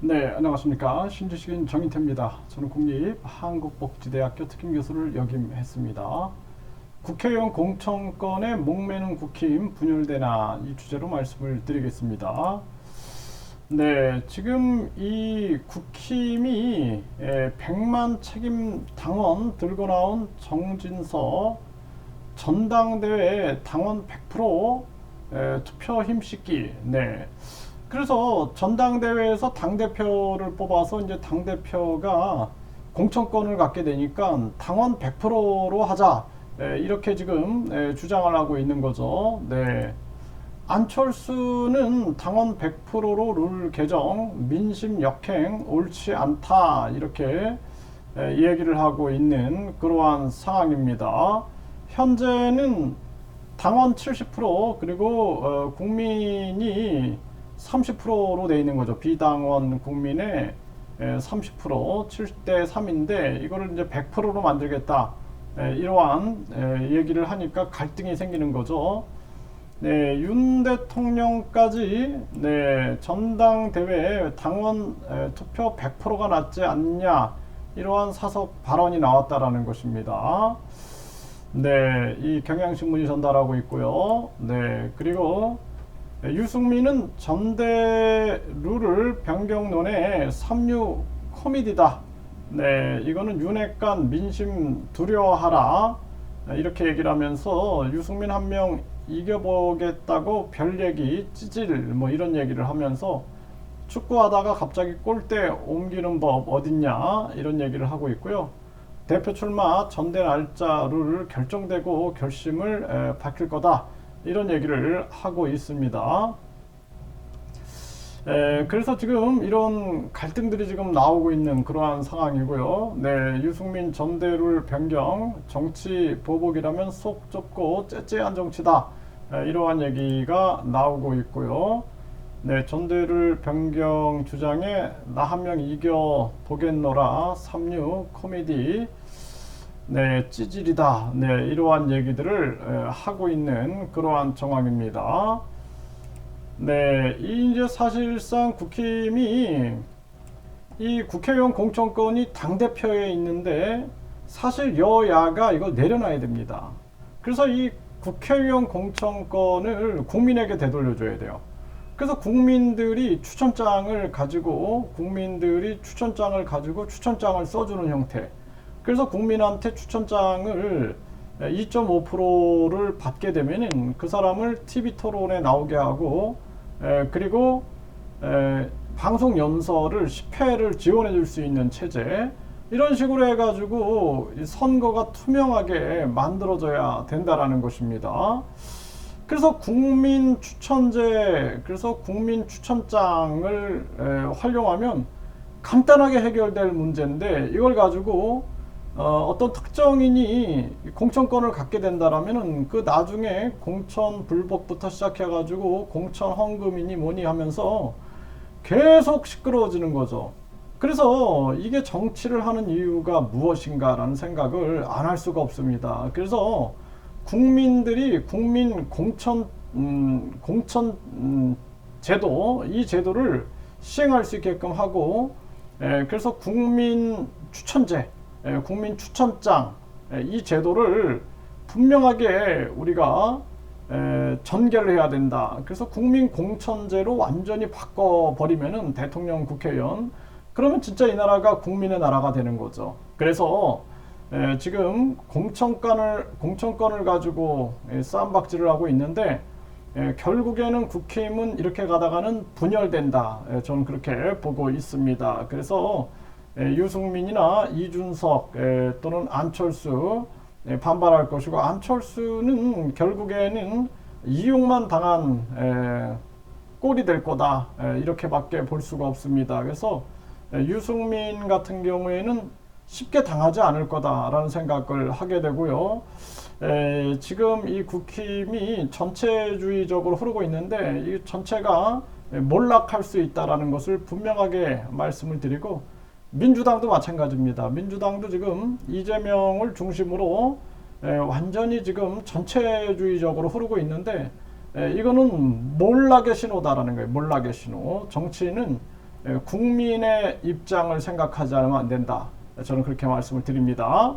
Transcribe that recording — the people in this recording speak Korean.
네, 안녕하십니까. 신주식인 정인태입니다. 저는 국립 한국복지대학교 특임교수를 역임했습니다. 국회의원 공천권에 목매는 국힘 분열되나 이 주제로 말씀을 드리겠습니다. 네, 지금 이 국힘이 에, 100만 책임 당원 들고 나온 정진서 전당대회 당원 100% 에, 투표 힘 씻기. 네. 그래서 전당대회에서 당대표를 뽑아서 이제 당대표가 공천권을 갖게 되니까 당원 100%로 하자. 에, 이렇게 지금 에, 주장을 하고 있는 거죠. 네. 안철수는 당원 100%로 룰 개정, 민심 역행 옳지 않다. 이렇게 에, 얘기를 하고 있는 그러한 상황입니다. 현재는 당원 70% 그리고 어, 국민이 30%로 돼 있는 거죠. 비당원 국민의 에, 30% 7대 3인데 이거를 이제 100%로 만들겠다. 에, 이러한 에, 얘기를 하니까 갈등이 생기는 거죠. 네, 윤 대통령까지 네, 전당대회 당원 에, 투표 100%가 낫지 않냐 이러한 사석 발언이 나왔다라는 것입니다. 네, 이 경향신문이 전달하고 있고요. 네, 그리고 유승민은 전대 룰을 변경론의 삼류 코미디다. 네, 이거는 윤핵관 민심 두려워하라. 이렇게 얘기를 하면서 유승민 한 명 이겨보겠다고 별 얘기 찌질 뭐 이런 얘기를 하면서 축구하다가 갑자기 골대 옮기는 법 어딨냐 이런 얘기를 하고 있고요. 대표 출마 전대 날짜 룰 결정되고 결심을 에, 밝힐 거다 이런 얘기를 하고 있습니다. 에, 그래서 지금 이런 갈등들이 지금 나오고 있는 그러한 상황이고요. 네, 유승민 전대룰 변경 정치 보복이라면 속 좁고 째째한 정치다 에, 이러한 얘기가 나오고 있고요. 네, 전대를 변경 주장에 나 한 명 이겨 보겠노라 삼류 코미디 네 찌질이다 네 이러한 얘기들을 에, 하고 있는 그러한 정황입니다. 네, 이 이제 사실상 국힘이 이 국회의원 공천권이 당 대표에 있는데 사실 여야가 이걸 내려놔야 됩니다. 그래서 이 국회의원 공천권을 국민에게 되돌려줘야 돼요. 그래서 국민들이 추천장을 가지고 국민들이 추천장을 가지고 추천장을 써주는 형태. 그래서 국민한테 추천장을 2.5%를 받게 되면은 그 사람을 TV 토론에 나오게 하고 에, 그리고 에, 방송 연설을 10회를 지원해 줄 수 있는 체제 이런 식으로 해가지고 이 선거가 투명하게 만들어져야 된다라는 것입니다. 그래서 국민 추천제, 그래서 국민 추천장을 에, 활용하면 간단하게 해결될 문제인데 이걸 가지고 어, 어떤 특정인이 공천권을 갖게 된다라면은 그 나중에 공천 불복부터 시작해가지고 공천 헌금이니 뭐니 하면서 계속 시끄러워지는 거죠. 그래서 이게 정치를 하는 이유가 무엇인가라는 생각을 안 할 수가 없습니다. 그래서 국민들이 국민 공천 음, 공천 음, 제도 이 제도를 시행할 수 있게끔 하고 에, 그래서 국민 추천제 에, 국민 추천장 에, 이 제도를 분명하게 우리가 에, 전개를 해야 된다. 그래서 국민 공천제로 완전히 바꿔버리면은 대통령, 국회의원 그러면 진짜 이 나라가 국민의 나라가 되는 거죠. 그래서 에, 지금 공천권을 공천권을 가지고 에, 싸움박질을 하고 있는데 에, 결국에는 국힘은 이렇게 가다가는 분열된다. 에, 저는 그렇게 보고 있습니다. 그래서 에, 유승민이나 이준석 에, 또는 안철수 에, 반발할 것이고 안철수는 결국에는 이용만 당한 에, 꼴이 될 거다 에, 이렇게밖에 볼 수가 없습니다. 그래서 에, 유승민 같은 경우에는 쉽게 당하지 않을 거다라는 생각을 하게 되고요. 에, 지금 이 국힘이 전체주의적으로 흐르고 있는데 이 전체가 몰락할 수 있다라는 것을 분명하게 말씀을 드리고 민주당도 마찬가지입니다. 민주당도 지금 이재명을 중심으로 에, 완전히 지금 전체주의적으로 흐르고 있는데 에, 이거는 몰락의 신호다라는 거예요. 몰락의 신호. 정치는 에, 국민의 입장을 생각하지 않으면 안 된다. 저는 그렇게 말씀을 드립니다.